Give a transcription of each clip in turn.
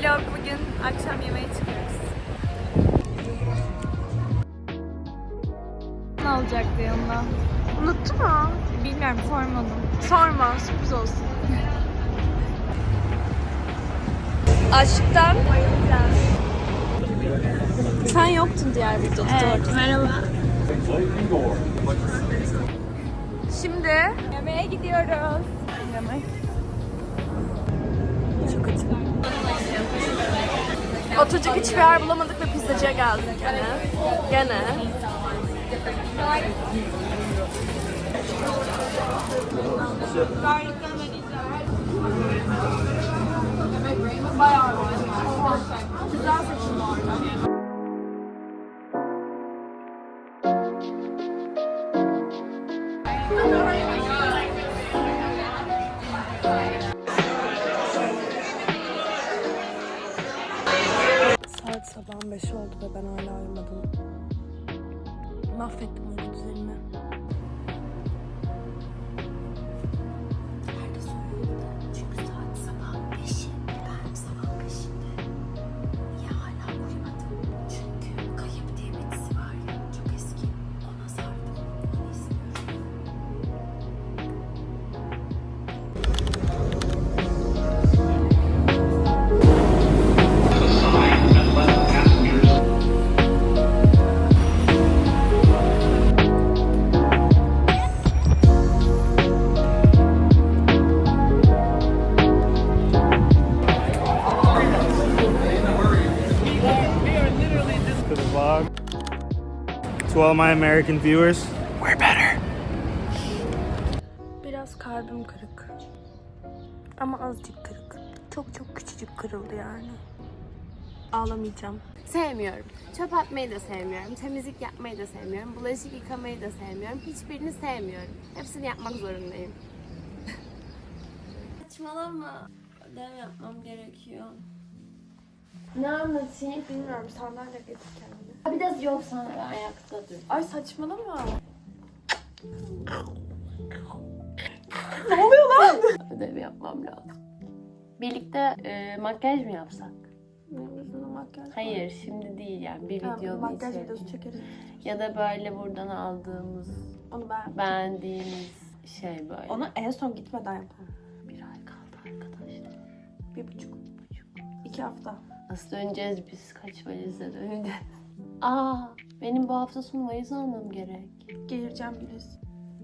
Vlog. Bugün akşam yemeğe çıkıyoruz. Ne alacaktı yanına? Unuttu mu? Bilmiyorum sormadım. Sorma, sürpriz olsun. Açlıktan Sen yoktun diğer videoda. Evet, merhaba. Şimdi Yemeğe gidiyoruz. Yemek. çok acı. Oturacak hiçbir yer bulamadık ve pizzacıya geldik gene. Gene. Saat mahvettim o güzelimi. All my American viewers, we're better. Biraz kalbim kırık. Ama azıcık kırık. Çok çok küçücük kırıldı yani. Ağlamayacağım. Sevmiyorum. Çöp atmayı da sevmiyorum. Temizlik yapmayı da sevmiyorum. Bulaşık yıkamayı da sevmiyorum. Hiçbirini sevmiyorum. Hepsini yapmak zorundayım. Saçmalama. Ödev yapmam gerekiyor. Ne anlatayım? Bilmiyorum sandalye getir kendine. Bir de yok sana ben ayakta dur. Ay saçmalama. Ödev yapmam lazım. Birlikte e, makyaj mı yapsak? Makyaj. Hayır şimdi değil yani bir Tamam, video makyaj içerik. videosu çekeriz. Ya da böyle buradan aldığımız Onu ben. beğendiğimiz şey böyle. Onu en son gitmeden yapalım. bir ay kaldı arkadaşlar. Bir buçuk. İki hafta. Nasıl döneceğiz biz? Kaç valizle döneceğiz? Aa, benim bu hafta sonu valiz almam gerek. Geğireceğim Güliz.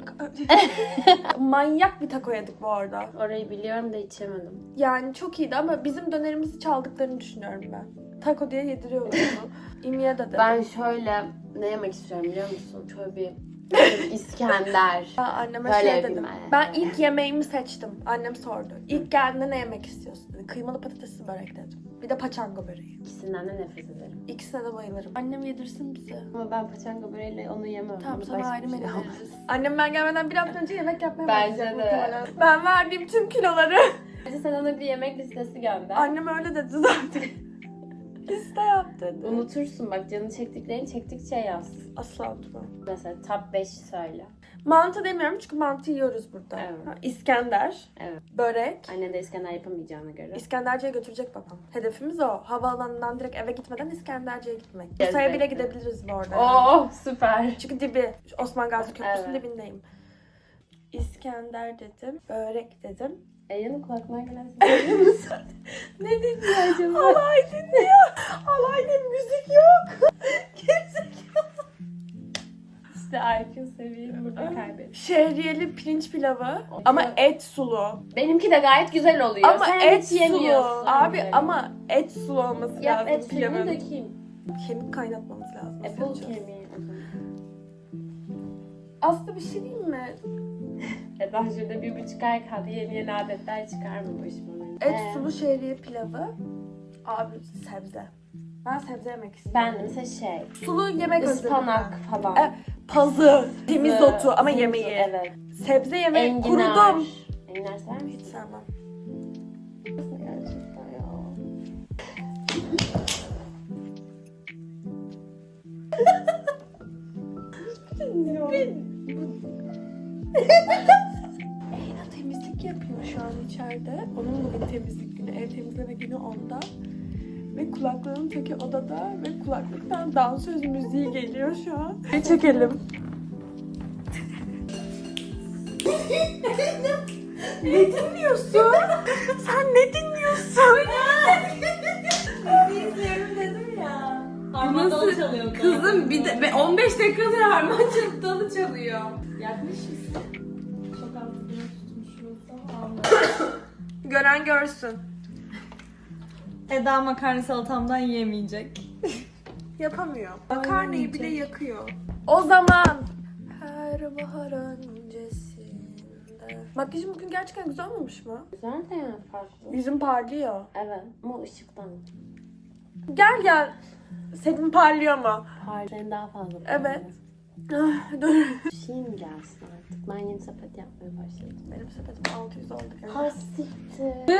Manyak bir taco yedik bu arada. Orayı biliyorum da içemedim. Yani çok iyiydi ama bizim dönerimizi çaldıklarını düşünüyorum ben. Taco diye yediriyorlar onu. İmye de dedi. Ben şöyle ne yemek istiyorum biliyor musun? Şöyle bir İskender. Ben anneme Böyle şey dedim. ben. Ben ilk yemeğimi seçtim. Annem sordu. İlk geldiğinde ne yemek istiyorsun dedi. Kıymalı patatesli börek dedim. Bir de paçanga böreği. İkisinden de nefret ederim. İkisine de bayılırım. Annem yedirsin bize. Ama ben paçanga böreğiyle onu yemem. Tamam Onu sana başka ayrı bir menü şey veririz. Annem ben gelmeden bir hafta önce yemek yapmaya Bence başlayacak de. muhtemelen. Ben verdiğim tüm kiloları. Bence sen ona bir yemek listesi gönder. Annem öyle dedi zaten. Liste yap dedi. Unutursun bak canını çektiklerini çektikçe yaz. Asla unutmam. Mesela top 5 söyle. Mantı demiyorum çünkü mantı yiyoruz burada. Evet. Ha, İskender, Evet. börek. Anne de İskender yapamayacağına göre. İskenderci'ye götürecek babam. Hedefimiz o. Havaalanından direkt eve gitmeden İskenderci'ye gitmek. Bursa'ya bile gidebiliriz bu arada. Oh süper. Çünkü dibi. Osman Gazi Köprüsü'nün Evet. dibindeyim. İskender dedim. Börek dedim. Eyanın kulaklarına gelen sesi duyuyor musun? ne dedi acaba? Halay dinliyor. Halayda müzik yok. Gerizekalı. İşte IQ seviyemi burada kaybettim. Şehriyeli pirinç pilavı. Ama et sulu. Benimki de gayet güzel oluyor. Ama Sen et hiç sulu. yemiyorsun. Abi ama et sulu olması Yap lazım et suyunu pilavın. dökeyim. Kemik kaynatmamız lazım. E yapacağız? kemiği. Aslında bir şey diyeyim mi? E daha şurada bir buçuk ay kaldı. Yeni yeni adetler çıkarmamış bana. Et Ee, sulu şehriye pilavı. Abi sebze. Ben sebze yemek istiyorum. Ben de mesela şey. Sulu yemek özledim ıspanak falan. E, pazı, temiz otu ama temiz yemeği. Evet. Sebze yemek Enginar. kurudum. Enginar sever Hiç misin? sevmem. Gerçekten ya. Eyna temizlik yapıyor şu an içeride. Onun bugün temizlik günü. Ev temizleme günü onda. Ve kulaklığın teki odada ve kulaklıktan dansöz müziği geliyor şu an. Ne çekelim? ne dinliyorsun? Sen ne dinliyorsun? Harman dalı çalıyor. Kızım bir de ve 15 dakikadır harman çalıp dalı çalıyor. Yakmış mısın? Çok altı güne tutmuşum. Gören görsün. Eda makarna salatamdan yiyemeyecek. Yapamıyor. Makarnayı bile yakıyor. O zaman her bahar öncesinde. Makyajım bugün gerçekten güzel olmamış mı? Güzel de yani farklı. Yüzüm parlıyor. Evet ama ışıktan. Gel gel. Senin parlıyor mu? Hayır. Senin daha fazla. Evet. Ah, dur. Şey mi gelsin artık? Ben yeni sepet yapmaya başladım. Benim sepetim 600 oldu. galiba. Ha siktir.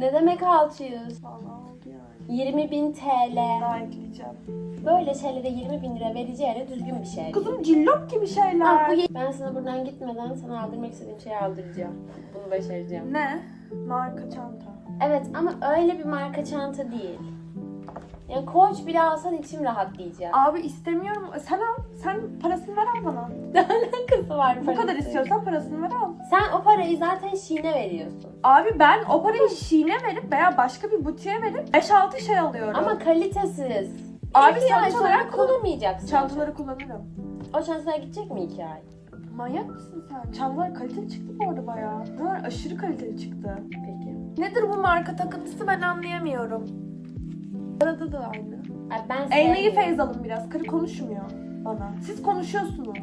Ne demek 600? Vallahi oldu yani. 20 bin TL. Daha ekleyeceğim. Böyle şeylere 20 bin lira vereceğine düzgün bir şey. Kızım cillop gibi Ah, şeyler. bu ye- ben sana buradan gitmeden sana aldırmak istediğim şeyi aldıracağım. Bunu başaracağım. Ne? Marka çanta. Evet ama öyle bir marka çanta değil. Yani koç bile alsan içim rahatlayacak. Abi istemiyorum. Sen al. Sen parasını ver al bana. Ne alakası var Bu parası? kadar istiyorsan parasını ver al. Sen o parayı zaten Şine'e veriyorsun. Abi ben o parayı Şiine verip veya başka bir butiğe verip 5-6 şey alıyorum. Ama kalitesiz. Abi İki ay sonra olarak kullanmayacaksın. çantaları kullanırım. O çantalar gidecek mi iki ay? Manyak mısın sen? Çantalar kaliteli çıktı bu arada bayağı. Bunlar aşırı kaliteli çıktı. Peki. Nedir bu marka takıntısı ben anlayamıyorum. Arada da aynı. Ay ben sevmiyorum. feyz alın biraz. Karı konuşmuyor bana. Siz konuşuyorsunuz.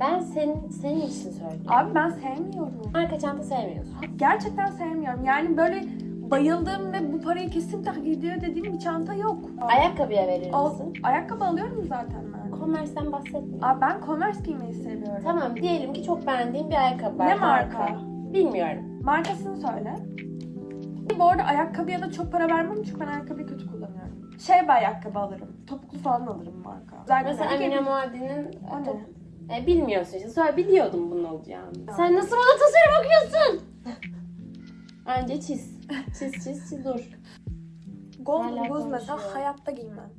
Ben senin, senin için söylüyorum. Abi ben sevmiyorum. Marka çanta sevmiyorsun. Gerçekten sevmiyorum. Yani böyle bayıldığım ve bu parayı kesin hak ediyor dediğim bir çanta yok. Ayakkabıya verir Al, misin? ayakkabı alıyorum zaten ben. Converse'den bahsetmiyorum. Abi ben Converse giymeyi seviyorum. Tamam diyelim ki çok beğendiğim bir ayakkabı var. Ne marka? Bilmiyorum. Markasını söyle. Bu arada ayakkabıya da çok para vermem çünkü ben ayakkabıyı kötü. Şey bir ayakkabı alırım. Topuklu falan alırım marka. Güzel Mesela güzel. Amine Muaddi'nin O ne? E, bilmiyorsun işte. Sonra biliyordum bunun olacağını. Sen nasıl bana tasarım okuyorsun? Anca çiz. Çiz çiz çiz dur. Golden Hala Goose mesela konuşuyor. hayatta giymem.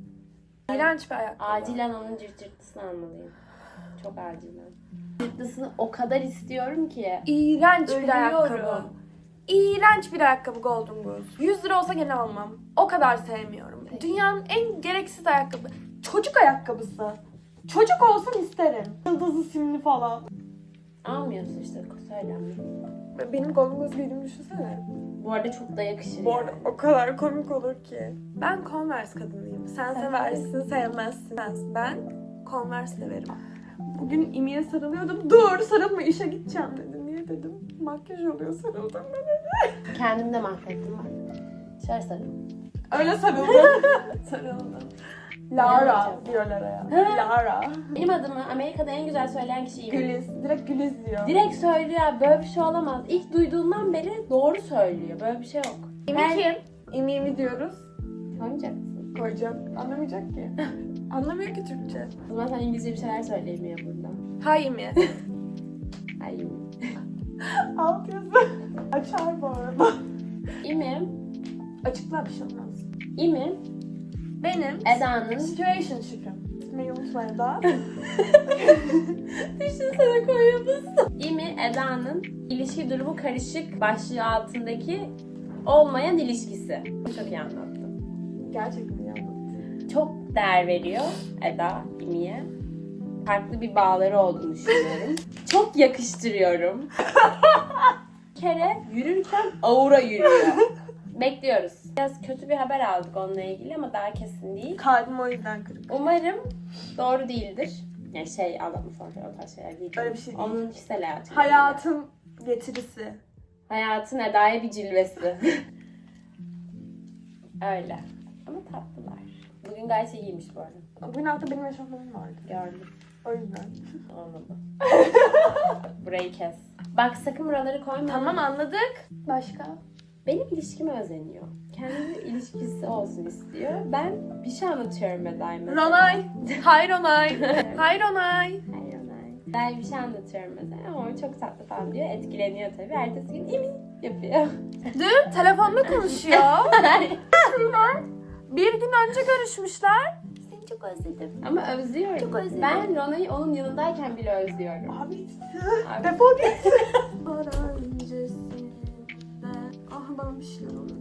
İğrenç bir ayakkabı. Acilen onun cırt cırtlısını almalıyım. Çok acilen. Cırtlısını o kadar istiyorum ki. İğrenç bir Ölüyorum. ayakkabı. İğrenç bir ayakkabı Golden Goose. 100 lira olsa gene almam. O kadar sevmiyorum. Dünyanın en gereksiz ayakkabı. Çocuk ayakkabısı. Çocuk olsun isterim. Yıldızlı simli falan. Almıyorsun işte söylenme. Benim Goose giydiğimi düşünsene. Bu arada çok da yakışır Bu yani. arada o kadar komik olur ki. Ben Converse kadınıyım. Sen, Sen seversin, sevmezsin. Ben- Ben Converse severim. Bugün İmi'ye sarılıyordum. Dur sarılma işe gideceğim dedi. Niye dedim. Makyaj oluyor sarıldım ben dedi. Kendimi de mahvettim bak. Şöyle. Öyle sarıldım. sarıldım. Lara diyorlar ya. Lara. Benim adımı Amerika'da en güzel söyleyen kişi İmi. Güliz. Direkt Güliz diyor. Direkt söylüyor abi, böyle bir şey olamaz. İlk duyduğundan beri doğru söylüyor. Böyle bir şey yok. İmi Her- kim? İmi İmi diyoruz. Mısın? Koyacağım. Anlamayacak ki. Anlamıyor ki Türkçe. O zaman sen İngilizce bir şeyler söyleyemiyor burada. Hay İmi. Ay İmi. Alt yazı. Açar bu arada. İmi, Açıkla bir şey olmaz. İmi, Benim Eda'nın situationship'im. İsmini unutmayın da. Düşünsene koyuyor musun? İmi, Eda'nın ilişki durumu karışık başlığı altındaki olmayan ilişkisi. Çok iyi anlattım. Gerçekten iyi anlattın. Çok değer veriyor Eda İmi'ye. Farklı bir bağları olduğunu düşünüyorum. Çok yakıştırıyorum. Bir kere yürürken aura yürüyor. Bekliyoruz. Biraz kötü bir haber aldık onunla ilgili ama daha kesin değil. Kalbim o yüzden kırık. Umarım doğru değildir. Yani şey anlatma falan o tarz şeyler değil. Öyle bir şey değil. Onun kişisel hayatı. Hayatın getirisi. Hayatın Eda'ya bir cilvesi. Öyle. Ama tatlılar. Bugün gayet iyiymiş bu arada. Bugün hafta benim eşofmanım vardı. Gördüm. O yüzden. Olmadı. Burayı kes. Bak sakın buraları koyma. Tamam anladık. Başka? Benim ilişkime özeniyor. Kendi ilişkisi olsun istiyor. Ben bir şey anlatıyorum Eda'ya mesela. Ronay. Hay Ronay. Hay Ronay. Hayır, hayır. Ben bir şey anlatıyorum mesela ama çok tatlı falan diyor. Etkileniyor tabii. Ertesi gün Emi yapıyor. Dün telefonda konuşuyor. bir gün önce görüşmüşler. Seni çok özledim. Ama özlüyorum. Çok özledim. Ben Rona'yı onun yanındayken bile özlüyorum. Abi Abi. defol git. Bana bir şeyler oluyor.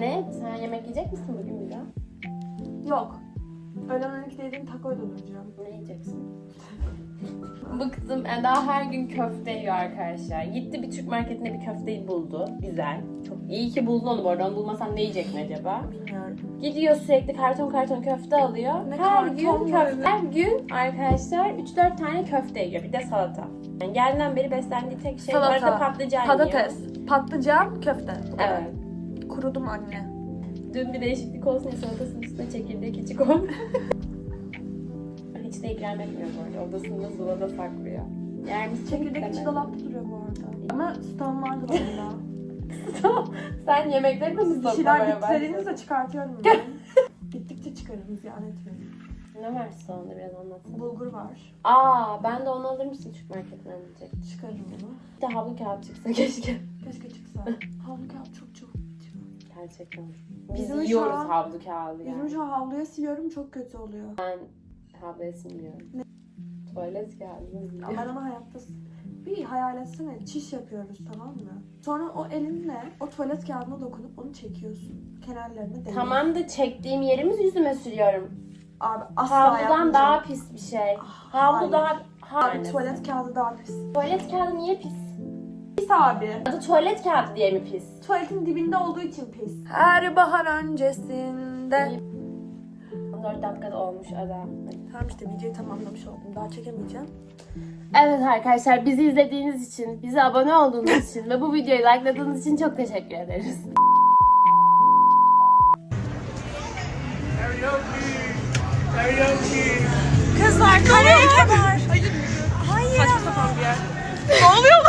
Ne? Sen yemek yiyecek misin bugün bir daha? Yok. Öğlen 12'de yediğim takoya döneceğim. Ne yiyeceksin? Bıktım. Eda her gün köfte yiyor arkadaşlar. Gitti bir Türk marketinde bir köfteyi buldu. Güzel. Çok iyi ki buldu onu bu arada. Onu bulmasam ne yiyecek mi acaba? Bilmiyorum. Gidiyor sürekli karton karton köfte alıyor. Ne her karton gün böyle? köfte. Her gün arkadaşlar 3-4 tane köfte yiyor. Bir de salata. Yani geldiğinden beri beslendiği tek şey bu Salata, arada patlıcan Patates, yiyor. Patlıcan, köfte. Bu kadar. Evet. Kurudum anne. Dün bir değişiklik olsun diye salatasının üstüne çekirdeği keçi koymuş. Hiç de ikram etmiyor bu arada. Odasında zulada saklıyor. Misin? Çekirdek içi dolapta duruyor bu arada. Ama stoğum vardı onda. Tamam. Sen yemekleri mi Bir şeyler stoklamaya gittiklerinizi başladın? de çıkartıyorum ben. Gittikçe çıkarırım ziyan etmeyin. Ne var salonda biraz anlatsana. Bulgur var. Aa ben de onu alır mısın Türk marketinden diyecek. Çıkarırım onu. Bir de havlu kağıt çıksa keşke. Keşke çıksa. Havlu kağıt çok çok bitiyor. Gerçekten. Biz Bizim şu yiyoruz an- havlu kağıdı Bizim yani. şu an havluya siliyorum çok kötü oluyor. Ben havluya silmiyorum. Tuvalet kağıdını Ya siliyorum. ben onu hayatta bir hayal etsene çiş yapıyoruz tamam mı? Sonra o elinle o tuvalet kağıdına dokunup onu çekiyorsun. Kenarlarını deliyorsun. Tamam da çektiğim yerimiz yüzüme sürüyorum. Abi asla Havludan yapmayacağım. daha pis bir şey. Havlu hayır. daha... Abi tuvalet kağıdı daha pis. Tuvalet kağıdı niye pis? Pis abi. Adı tuvalet kağıdı diye mi pis? Tuvaletin dibinde olduğu için pis. Her bahar öncesinde. 14 dakikada olmuş Ada. Tamam işte videoyu tamamlamış oldum. Daha çekemeyeceğim. Evet arkadaşlar bizi izlediğiniz için, bize abone olduğunuz için ve bu videoyu likeladığınız için çok teşekkür ederiz. Kızlar kareye kadar. Hayır. Hayır. Saçma sapan bir yer. Ne oluyor